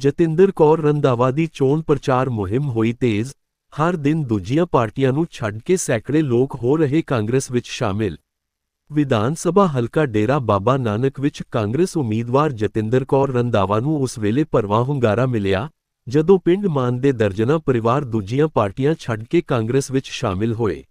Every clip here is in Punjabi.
ਜਤਿੰਦਰ ਕੌਰ ਰੰਧਾਵਾ ਦੀ ਚੋਣ ਪ੍ਰਚਾਰ ਮੁਹਿੰਮ ਹੋਈ ਤੇਜ਼, ਹਰ ਦਿਨ ਦੂਜੀਆਂ ਪਾਰਟੀਆਂ ਨੂੰ ਛੱਡ ਕੇ ਸੈਂਕੜੇ ਲੋਕ ਹੋ ਰਹੇ ਕਾਂਗਰਸ ਵਿੱਚ ਸ਼ਾਮਿਲ। ਵਿਧਾਨ ਸਭਾ ਹਲਕਾ ਡੇਰਾ ਬਾਬਾ ਨਾਨਕ ਵਿੱਚ ਕਾਂਗਰਸ ਉਮੀਦਵਾਰ ਜਤਿੰਦਰ ਕੌਰ ਰੰਧਾਵਾ ਨੂੰ ਉਸ ਵੇਲੇ ਭਰਵਾਂ ਹੁੰਗਾਰਾ ਮਿਲਿਆ, ਜਦੋਂ ਪਿੰਡ ਮਾਨ ਦੇ ਦਰਜਨਾ ਪਰਿਵਾਰ ਦੂਜੀਆਂ ਪਾਰਟੀਆਂ ਛੱਡ ਕੇ ਕਾਂਗਰਸ ਵਿੱਚ ਸ਼ਾਮਿਲ ਹੋਏ।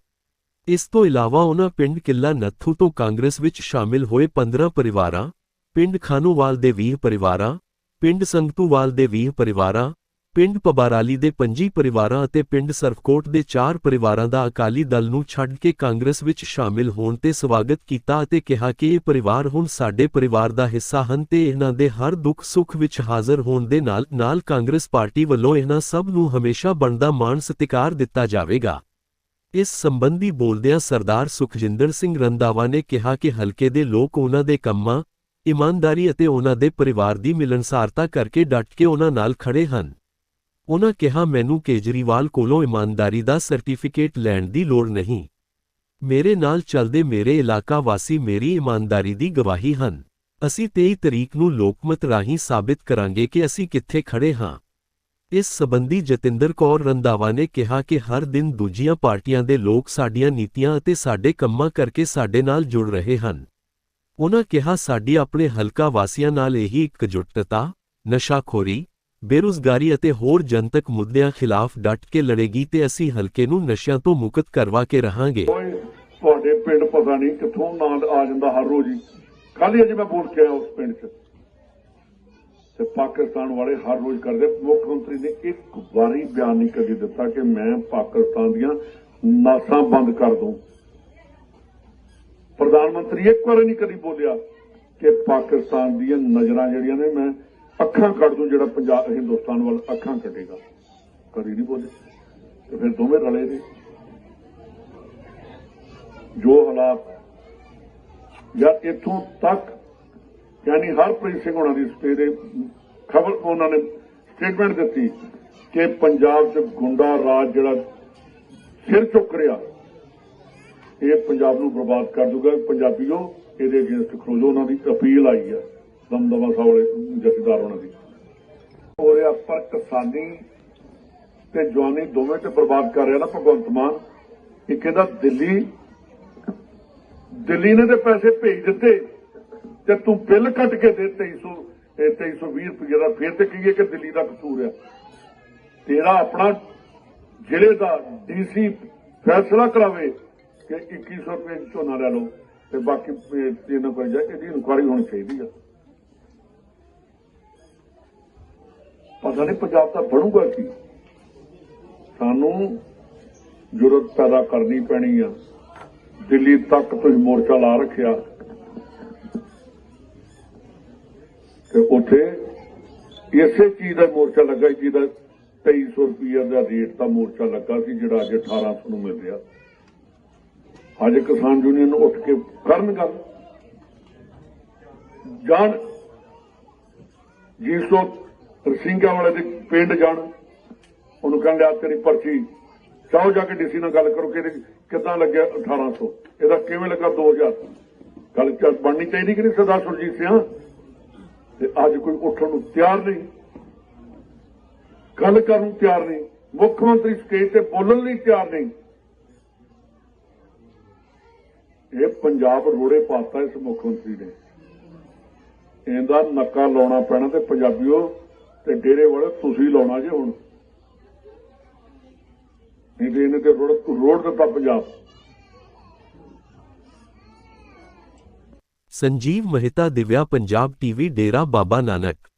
ਇਸ ਤੋਂ ਇਲਾਵਾ ਉਹਨਾਂ ਪਿੰਡ ਕਿੱਲਾ ਨੱਥੂ ਤੋਂ ਕਾਂਗਰਸ ਵਿੱਚ ਸ਼ਾਮਿਲ ਹੋਏ 15 ਪਰਿਵਾਰਾਂ, ਪਿੰਡ ਖਾਨੂਵਾਲ ਦੇ 20 ਪਰਿਵਾਰਾਂ ਪਿੰਡ ਸੰਗਤੂਵਾਲ ਦੇ 20 ਪਰਿਵਾਰਾਂ, ਪਿੰਡ ਪਬਾਰਾਲੀ ਦੇ 25 ਪਰਿਵਾਰਾਂ ਅਤੇ ਪਿੰਡ ਸਰਫਕੋਟ ਦੇ 4 ਪਰਿਵਾਰਾਂ ਦਾ ਅਕਾਲੀ ਦਲ ਨੂੰ ਛੱਡ ਕੇ ਕਾਂਗਰਸ ਵਿੱਚ ਸ਼ਾਮਿਲ ਹੋਣ ਤੇ ਸਵਾਗਤ ਕੀਤਾ ਅਤੇ ਕਿਹਾ ਕਿ ਇਹ ਪਰਿਵਾਰ ਹੁਣ ਸਾਡੇ ਪਰਿਵਾਰ ਦਾ ਹਿੱਸਾ ਹਨ ਤੇ ਇਹਨਾਂ ਦੇ ਹਰ ਦੁੱਖ ਸੁੱਖ ਵਿੱਚ ਹਾਜ਼ਰ ਹੋਣ ਦੇ ਨਾਲ ਨਾਲ ਕਾਂਗਰਸ ਪਾਰਟੀ ਵੱਲੋਂ ਇਹਨਾਂ ਸਭ ਨੂੰ ਹਮੇਸ਼ਾ ਬਣਦਾ ਮਾਣ ਸਤਿਕਾਰ ਦਿੱਤਾ ਜਾਵੇਗਾ। ਇਸ ਸੰਬੰਧੀ ਬੋਲਦਿਆਂ ਸਰਦਾਰ ਸੁਖਜਿੰਦਰ ਸਿੰਘ ਰੰਦਾਵਾ ਨੇ ਕਿਹਾ ਕਿ ਹਲਕੇ ਦੇ ਲੋਕ ਉਹਨਾਂ ਦੇ ਕੰਮਾਂ ਇਮਾਨਦਾਰੀ ਅਤੇ ਉਹਨਾਂ ਦੇ ਪਰਿਵਾਰ ਦੀ ਮਿਲਣਸਾਰਤਾ ਕਰਕੇ ਡਟ ਕੇ ਉਹਨਾਂ ਨਾਲ ਖੜੇ ਹਨ। ਉਹਨਾਂ ਕਿਹਾ, ਮੈਨੂੰ ਕੇਜਰੀਵਾਲ ਕੋਲੋਂ ਇਮਾਨਦਾਰੀ ਦਾ ਸਰਟੀਫਿਕੇਟ ਲੈਣ ਦੀ ਲੋੜ ਨਹੀਂ। ਮੇਰੇ ਨਾਲ ਚੱਲਦੇ ਮੇਰੇ ਇਲਾਕਾ ਵਾਸੀ ਮੇਰੀ ਇਮਾਨਦਾਰੀ ਦੀ ਗਵਾਹੀ ਹਨ। ਅਸੀਂ 23 ਤਰੀਕ ਨੂੰ ਲੋਕਮਤ ਰਾਹੀਂ ਸਾਬਿਤ ਕਰਾਂਗੇ ਕਿ ਅਸੀਂ ਕਿੱਥੇ ਖੜੇ ਹਾਂ। ਇਸ ਸਬੰਧੀ ਜਤਿੰਦਰ ਕੌਰ ਰੰਦਾਵਾ ਨੇ ਕਿਹਾ ਕਿ ਹਰ ਦਿਨ ਦੂਜੀਆਂ ਪਾਰਟੀਆਂ ਦੇ ਲੋਕ ਸਾਡੀਆਂ ਨੀਤੀਆਂ ਅਤੇ ਸਾਡੇ ਕੰਮਾਂ ਕਰਕੇ ਸਾਡੇ ਨਾਲ ਜੁੜ ਰਹੇ ਹਨ। ਉਨ੍ਹਾਂ ਕਿਹਾ, ਸਾਡੀ ਆਪਣੇ ਹਲਕਾ ਵਾਸੀਆਂ ਨਾਲ ਇਹੀ ਇਕਜੁੱਟਤਾ, ਨਸ਼ਾਖੋਰੀ, ਬੇਰੁਜ਼ਗਾਰੀ ਅਤੇ ਹੋਰ ਜਨਤਕ ਮੁੱਦਿਆਂ ਖਿਲਾਫ ਡਟ ਕੇ ਲੜੇਗੀ ਤੇ ਅਸੀਂ ਹਲਕੇ ਨੂੰ ਨਸ਼ਿਆਂ ਤੋਂ ਮੁਕਤ ਕਰਵਾ ਕੇ ਰਹਾਂਗੇ। ਤੁਹਾਡੇ ਪਿੰਡ ਪਤਾ ਨਹੀਂ ਕਿੱਥੋਂ ਨਾਲ ਆ ਜਾਂਦਾ ਹਰ ਰੋਜ਼ ਹੀ। ਕੱਲ੍ਹ ਹੀ ਅਜੇ ਮੈਂ ਬੋਲ ਕੇ ਆਇਆ ਉਸ ਪਿੰਡ 'ਚ। ਤੇ ਪਾਕਿਸਤਾਨ ਵਾਲੇ ਹਰ ਰੋਜ਼ ਕਰਦੇ, ਮੁੱਖ ਮੰਤਰੀ ਨੇ ਇੱਕ ਵਾਰੀ ਬਿਆਨ ਨਹੀਂ ਕਦੀ ਦਿੱਤਾ ਕਿ ਮੈਂ ਪਾਕਿਸਤਾਨ ਦੀਆਂ ਨਾਸਾਂ ਬੰਦ ਕਰ ਦੂੰ ਪ੍ਰਧਾਨ ਮੰਤਰੀ ਇੱਕ ਵਾਰ ਨਹੀਂ ਕਦੀ ਬੋਲਿਆ ਕਿ ਪਾਕਿਸਤਾਨ ਦੀਆਂ ਨਜ਼ਰਾਂ ਜਿਹੜੀਆਂ ਨੇ ਮੈਂ ਅੱਖਾਂ ਕੱਢ ਦੂੰ, ਜਿਹੜਾ ਪੰਜਾਬ, ਹਿੰਦੁਸਤਾਨ ਵੱਲ ਅੱਖਾਂ ਕੱਢੇਗਾ। ਕਦੀ ਨਹੀਂ ਬੋਲੇ ਤੇ ਫਿਰ ਦੋਵੇਂ ਰਲੇ ਨੇ। ਜੋ ਹਾਲਾਤ ਜਾਂ ਇੱਥੋਂ ਤੱਕ, ਯਾਨੀ ਹਰਪ੍ਰੀਤ ਸਿੰਘ ਹੋਣਾ ਦੀ ਸਵੇਰੇ ਖਬਰ ਉਹਨਾਂ ਨੇ ਸਟੇਟਮੈਂਟ ਦਿੱਤੀ ਕਿ ਪੰਜਾਬ 'ਚ ਗੁੰਡਾ ਰਾਜ ਜਿਹੜਾ ਸਿਰ ਚੁੱਕ ਰਿਹਾ ਇਹ ਪੰਜਾਬ ਨੂੰ ਬਰਬਾਦ ਕਰ ਦੂਗਾ। ਪੰਜਾਬੀਓ, ਇਹਦੇ ਅਗੇਂਸਟ ਖਰੋਜੋ ਉਹਨਾਂ ਦੀ। ਅਪੀਲ ਆਈ ਹੈ। ਦਮਦਮਾ ਸਾਹਿਬ ਜਥੇਦਾਰ ਉਹਨਾਂ ਦੀ। ਹੋ ਰਿਹਾ ਪਰ ਕਿਸਾਨੀ ਤੇ ਜਵਾਨੀ ਦੋਵੇਂ ਤੇ ਬਰਬਾਦ ਕਰ ਰਿਹਾ ਨਾ ਭਗਵੰਤ ਮਾਨ। ਇਹ ਕਹਿੰਦਾ ਦਿੱਲੀ ਦਿੱਲੀ ਨੇ ਤੇ ਪੈਸੇ ਭੇਜ ਦਿੱਤੇ ਤੇ ਤੂੰ ਬਿੱਲ ਕੱਟ ਕੇ ਦੇ 2300 ਇਹ 2320 ਰੁਪਏ ਦਾ। ਫਿਰ ਤੇ ਕਹੀਏ ਕਿ ਦਿੱਲੀ ਦਾ ਕਸੂਰ ਆ। ਤੇਰਾ ਆਪਣਾ ਜ਼ਿਲ੍ਹੇ ਦਾ ਡੀਸੀ ਫੈਸਲਾ ਕਰਾਵੇ। ਕਿ 2100 ਰੁਪਏ ਚ ਝੋਨਾ ਲੈ ਲਓ ਤੇ ਬਾਕੀ, ਇਹ ਇਹਨਾਂ ਕੋਲ ਜਾ, ਇਹਦੀ ਇਨਕੁਆਰੀ ਹੋਣੀ ਚਾਹੀਦੀ ਆ। ਪਤਾ ਨਹੀਂ ਪੰਜਾਬ ਦਾ ਬਣੂਗਾ ਕੀ। ਸਾਨੂੰ ਜ਼ਰੂਰਤ ਪੈਦਾ ਕਰਨੀ ਪੈਣੀ ਆ। ਦਿੱਲੀ ਤੱਕ ਤੁਸੀਂ ਮੋਰਚਾ ਲਾ ਰੱਖਿਆ। ਤੇ ਉੱਥੇ ਇਸੇ ਚੀਜ਼ ਦਾ ਮੋਰਚਾ ਲੱਗਾ ਸੀ ਜਿਹਦਾ 2300 ਰੁਪਏ ਦਾ ਰੇਟ ਦਾ ਮੋਰਚਾ ਲੱਗਾ ਸੀ, ਜਿਹੜਾ ਅੱਜ 1800 ਨੂੰ ਮਿਲ ਰਿਹਾ ਅੱਜ ਕਿਸਾਨ ਯੂਨੀਅਨ ਉੱਠ ਕੇ ਕਰਨ ਗੱਲ ਜਾਣ ਜੀ ਜਿਸੋ ਰਸਿੰਗਾ ਵਾਲੇ ਦੇ ਪਿੰਡ ਜਾਣ, ਉਹਨੂੰ ਕਹਿੰਦੇ ਆ ਤੇਰੀ ਪਰਚੀ ਚਾਹੋ ਜਾ ਕੇ ਡੀਸੀ ਨਾਲ ਗੱਲ ਕਰੋ ਕਿ ਇਹਦੇ ਕਿੱਦਾਂ ਲੱਗਿਆ 1800 ਇਹਦਾ ਕਿਵੇਂ ਲੱਗਾ 2000 ਗੱਲ ਚੱਲ ਬਣਨੀ ਚਾਹੀਦੀ ਕਿ ਨਹੀਂ, ਸਰਦਾਰ ਸੁਰਜੀਤ ਸਿੰਘ? ਤੇ ਅੱਜ ਕੋਈ ਉੱਠਣ ਨੂੰ ਤਿਆਰ ਨਹੀਂ। ਗੱਲ ਕਰਨ ਨੂੰ ਤਿਆਰ ਨਹੀਂ। ਮੁੱਖ ਮੰਤਰੀ ਸਟੇਜ ਤੇ ਬੋਲਣ ਲਈ ਤਿਆਰ ਨਹੀਂ। ਇਹ ਪੰਜਾਬ ਰੋੜੇ ਪਾਤਾ ਇਸ ਮੁੱਖ ਮੰਤਰੀ ਨੇ। ਇਹਦਾ ਨੱਕਾ ਲਾਉਣਾ ਪੈਣਾ ਤੇ ਪੰਜਾਬੀਓ ਤੇ ਡੇਰੇ ਵਾਲੇ ਤੁਸੀਂ ਲਾਉਣਾ ਜੇ ਹੁਣ। ਨਹੀਂ ਤੇ ਇਹਨੇ ਤੇ ਰੋੜ ਰੋੜ ਦਿੱਤਾ ਪੰਜਾਬ। ਸੰਜੀਵ ਮਹਿਤਾ ਦਿਵਿਆ ਪੰਜਾਬ ਟੀਵੀ ਡੇਰਾ ਬਾਬਾ ਨਾਨਕ।